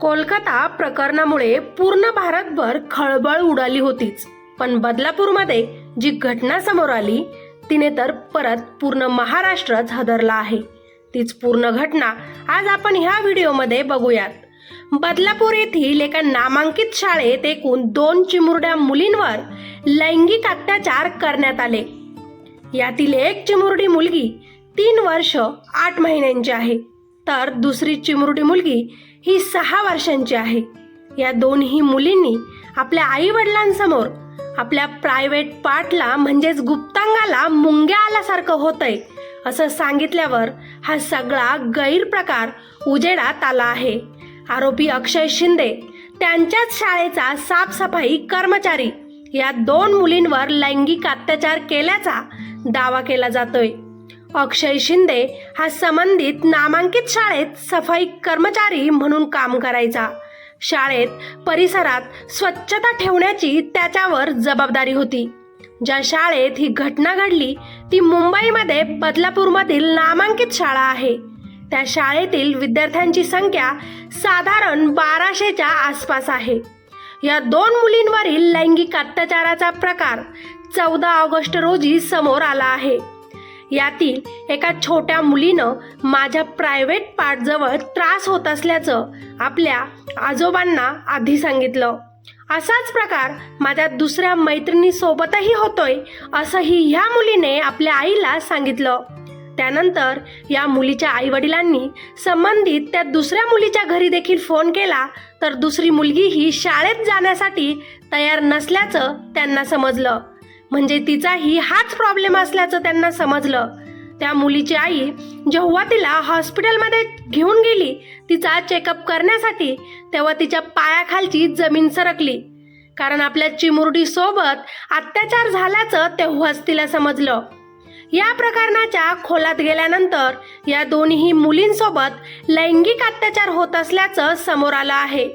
कोलकाता प्रकरणामुळे पूर्ण भारतभर खळबळ उडाली होतीच. पण बदलापूरमध्ये जी घटना समोर आली तिने तर परत पूर्ण महाराष्ट्रच हदरला आहे. तीच पूर्ण घटना आज आपण ह्या व्हिडिओमध्ये बघूयात. बदलापूर येथील एका नामांकित शाळेत एकूण दोन चिमुरड्या मुलींवर लैंगिक अत्याचार करण्यात आले. यातील एक चिमुरडी मुलगी तीन वर्ष आठ महिन्यांची आहे. तर दुसरी चिमुरडी मुलगी ही सहा वर्षांची आहे. या दोन्ही मुलींनी आपल्या आई वडिलांसमोर आपल्या प्रायव्हेट पार्टला म्हणजेच गुप्तांगाला मुंग्या आल्यासारखं होतंय असं सांगितल्यावर हा सगळा गैरप्रकार उजेडात आला आहे. आरोपी अक्षय शिंदे त्यांच्याच शाळेचा साफसफाई कर्मचारी या दोन मुलींवर लैंगिक अत्याचार केल्याचा दावा केला जातोय. अक्षय शिंदे हा संबंधित नामांकित शाळेत सफाई कर्मचारी म्हणून काम करायचा. शाळेत परिसरात स्वच्छता ठेवण्याची त्याच्यावर जबाबदारी होती. ज्या शाळेत ही घटना घडली ती मुंबईमध्ये बदलापूरमधील नामांकित शाळा आहे. त्या शाळेतील विद्यार्थ्यांची संख्या साधारण बाराशेच्या आसपास आहे. या दोन मुलींवरील लैंगिक अत्याचाराचा प्रकार चौदा ऑगस्ट रोजी समोर आला आहे. यातील एका छोट्या मुलीनं माझ्या प्रायव्हेट पार्टजवळ त्रास होत असल्याचं आपल्या आजोबांना आधी सांगितलं. असाच प्रकार माझ्या दुसऱ्या मैत्रिणीसोबतही होतोय असंही ह्या मुलीने आपल्या आईला सांगितलं. त्यानंतर या मुलीच्या आई वडिलांनी संबंधित त्या दुसऱ्या मुलीच्या घरी देखील फोन केला तर दुसरी मुलगी ही शाळेत जाण्यासाठी तयार नसल्याचं त्यांना समजलं. म्हणजे तिचाही हाच प्रॉब्लेम असल्याचं त्यांना समजलं. त्या मुलीची आई जेव्हा तिला हॉस्पिटलमध्ये घेऊन गेली तिचा चेकअप करण्यासाठी तेव्हा तिच्या पायाखालची जमीन सरकली. कारण आपल्या चिमुरडी सोबत अत्याचार झाल्याचं तेव्हाच तिला समजलं. या प्रकरणाच्या खोलात गेल्यानंतर या दोन्ही मुलींसोबत लैंगिक अत्याचार होत असल्याचं समोर आलं आहे.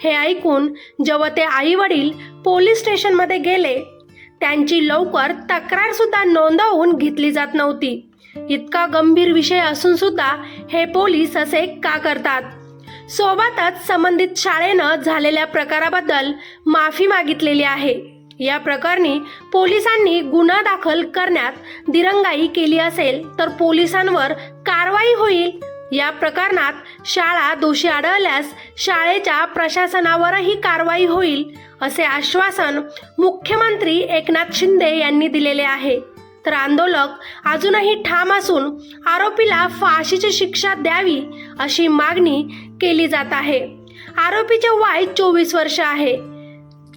हे ऐकून जेव्हा ते आई वडील पोलीस स्टेशनमध्ये गेले त्यांची लवकर तक्रार सुद्धा नोंदवून घेतली जात नव्हती. इतका गंभीर विषय असून सुद्धा हे पोलीस असे का करतात? सोबतच संबंधित शाळेनं झालेल्या प्रकाराबद्दल माफी मागितलेली आहे. या प्रकरणी पोलिसांनी गुन्हा दाखल करण्यात दिरंगाई केली असेल तर पोलिसांवर कारवाई होईल या प्रकरणात शाळा दोषी आढळल्यास शाळेच्या प्रशासनावरही कारवाई होईल असे आश्वासन मुख्यमंत्री एकनाथ शिंदे यांनी दिलेले आहे. तर आंदोलक अजूनही ठाम असून आरोपीला फाशीची शिक्षा द्यावी अशी मागणी केली जात आहे. आरोपीचे वय चोवीस वर्ष आहे.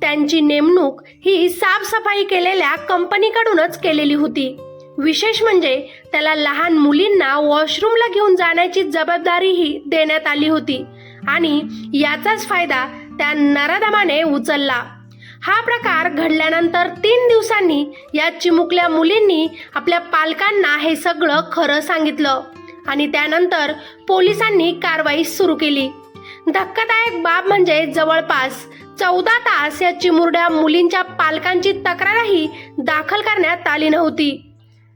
त्यांची नेमणूक ही साफसफाई केलेल्या कंपनीकडूनच केलेली होती. विशेष म्हणजे त्याला लहान मुलींना वॉशरूमला घेऊन जाण्याची जबाबदारीही देण्यात आली होती आणि याचाच फायदा त्या नराधमाने उचलला. हा प्रकार घडल्यानंतर तीन दिवसांनी या चिमुकल्या मुलींनी आपल्या पालकांना हे सगळं खरं सांगितलं आणि त्यानंतर पोलिसांनी कारवाई सुरू केली. धक्कादायक बाब म्हणजे जवळपास चौदा तास या चिमुरड्या मुलींच्या पालकांची तक्रारही दाखल करण्यात आली नव्हती.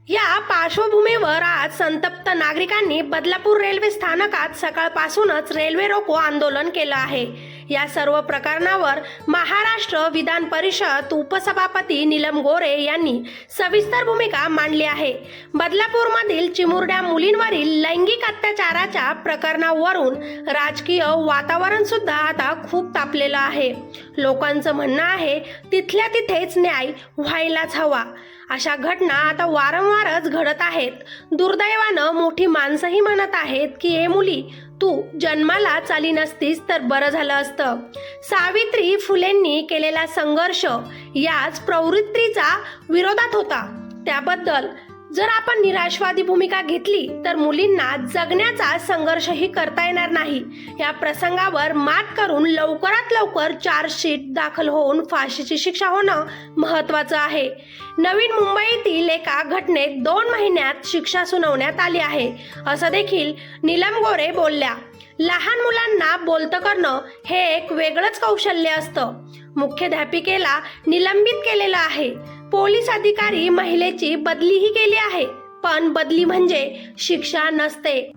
या पार्श्वभूमीवर आज संतप्त नागरिकांनी बदलापूर रेल्वे स्थानकात सकाळपासूनच रेल्वे रोको आंदोलन केलं आहे. या सर्व प्रकरणावर महाराष्ट्र विधान परिषद उपसभापती नीलम गोरे यांनी सविस्तर भूमिका मांडली आहे. बदलापूरमधील चिमुरड्या मुलींवरील लैंगिक अत्याचाराच्या प्रकरणावरून राजकीय वातावरण सुद्धा आता खूप तापलेलं आहे. लोकांचं म्हणणं आहे तिथल्या तिथेच न्याय व्हायलाच हवा. अशा घटना आता वारंवारच घडत आहेत. दुर्दैवानं मोठी माणसंही म्हणत आहेत की हे मुली तू जन्मालाच आली नसतीस तर बरं झालं असतं. सावित्री फुलेंनी केलेला संघर्ष याच प्रवृत्तीचा विरोधात होता. त्याबद्दल जर आपण निराशवादी भूमिका घेतली तर मुलींना जगण्याचा संघर्षही करता येणार नाही. या प्रसंगावर मात करून लवकरात लवकर चार्जशीट दाखल होऊन फाशीची शिक्षा होणं महत्वाचं आहे. नवीन मुंबईतील एका घटनेत दोन महिन्यात शिक्षा सुनावण्यात आली आहे. असं देखील नीलम गोरे बोलल्या. लहान मुलांना बोलतं करणं हे एक वेगळंच कौशल्य असतं. मुख्याध्यापिकेला निलंबित केलेलं आहे. पोलीस अधिकारी महिलेची बदलीही केली आहे पण बदली म्हणजे शिक्षा नसते.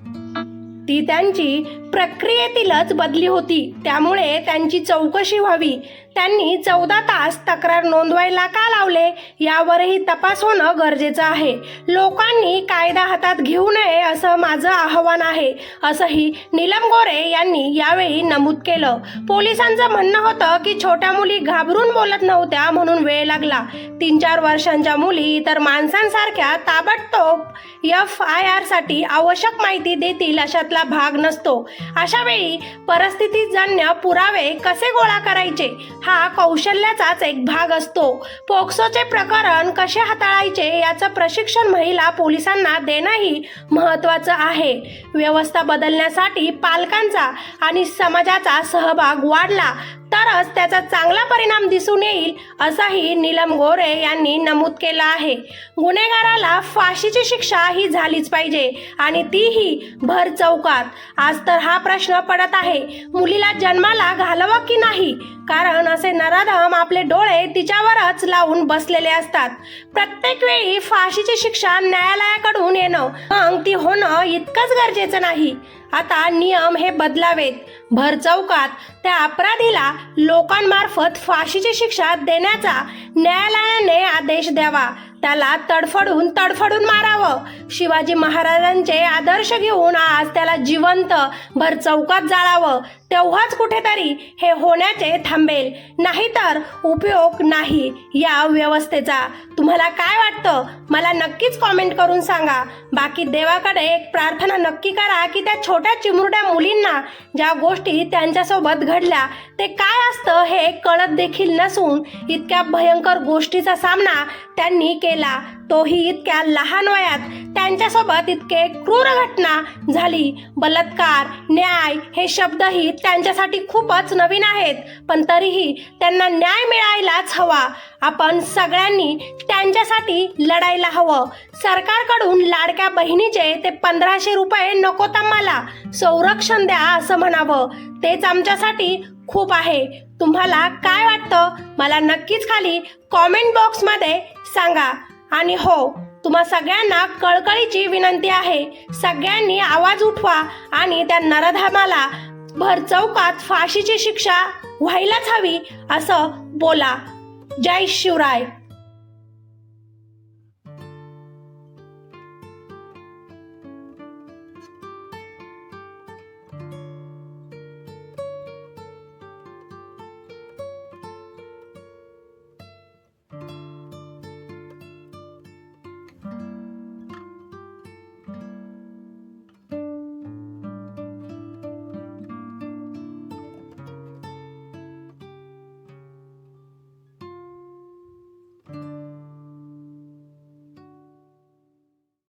ती त्यांची प्रक्रियेतीलच बदली होती त्यामुळे त्यांची चौकशी व्हावी त्यांनी चौदा तास तक्रार नोंदवायला का लावले यावरही तपास होणं गरजेचं आहे. लोकांनी कायदा हातात घेऊ नये असं माझं आव्हान आहे असंही नीलम गोरे यांनी यावेळी नमूद केलं. पोलिसांचं म्हणणं होतं की छोट्या मुली घाबरून बोलत नव्हत्या म्हणून वेळ लागला. तीन चार वर्षांच्या मुली इतर माणसांसारख्या ताबडतोब एफ आय आरसाठी आवश्यक माहिती देतील अशातला भाग नसतो. अशा वेळी परिस्थितीजन्य पुरावे कसे गोळा करायचे? हा कौशल्याचाच एक भाग असतो. पोक्सोचे प्रकरण कसे हाताळायचे याचं प्रशिक्षण महिला पोलिसांना देणंही महत्त्वाचं आहे. व्यवस्था बदलण्यासाठी पालकांचा आणि समाजाचा सहभाग वाढला. तरच त्याचा चांगला परिणाम दिसून येईल असाही नीलम गोरे यांनी नमूद केलं आहे. गुन्हेगाराला फाशीची शिक्षा ही झालीच पाहिजे आणि तीही भर चौकात. आज तर हा प्रश्न पडत आहे मुलीला जन्माला घालावं की नाही? कारण असे नराधम आपले डोळे तिच्यावरच लावून बसलेले असतात. प्रत्येक वेळी फाशीची शिक्षा न्यायालयाकडून येणं मग ती होणं इतकंच गरजेचं नाही. आता नियम हे बदलावेत. भर चौकात त्या अपराधीला लोकांमार्फत फाशीची शिक्षा देण्याचा न्यायालयाने आदेश द्यावा. त्याला तडफडून तडफडून मारावं. शिवाजी महाराजांचे आदर्श घेऊन आज त्याला जिवंत भर चौकात जाळावं. तेव्हाच कुठेतरी हे होण्याचे थांबेल. नाहीतर उपयोग नाही या व्यवस्थेचा. तुम्हाला काय वाटतं? मला नक्कीच कॉमेंट करून सांगा. बाकी देवाकडे एक प्रार्थना नक्की करा की त्या छोट्या चिमुरड्या मुलींना ज्या गोष्टी त्यांच्यासोबत घडल्या ते काय असतं हे कळत देखील नसून इतक्या भयंकर गोष्टीचा सामना त्यांनी केला तोही इतक्या लहान वयात त्यांच्यासोबत इतके क्रूर घटना झाली. बलात्कार न्याय हे शब्दही त्यांच्यासाठी खूपच नवीन आहेत पण तरीही त्यांना न्याय मिळायलाच हवा. आपण सगळ्यांनी त्यांच्यासाठी लढायला हवं. सरकारकडून लाडक्या बहिणीचे ते पंधराशे रुपये नकोत आम्हाला संरक्षण द्या असं म्हणावं. तेच आमच्यासाठी खूप आहे. तुम्हाला काय वाटतं? मला नक्कीच खाली कॉमेंट बॉक्समध्ये सांगा. आणि हो तुम्हा सगळ्यांना कळकळीची विनंती आहे. सगळ्यांनी आवाज उठवा आणि त्या नरधामाला भर चौकात फाशीची शिक्षा व्हायलाच हवी असं बोला. जय शिवराय.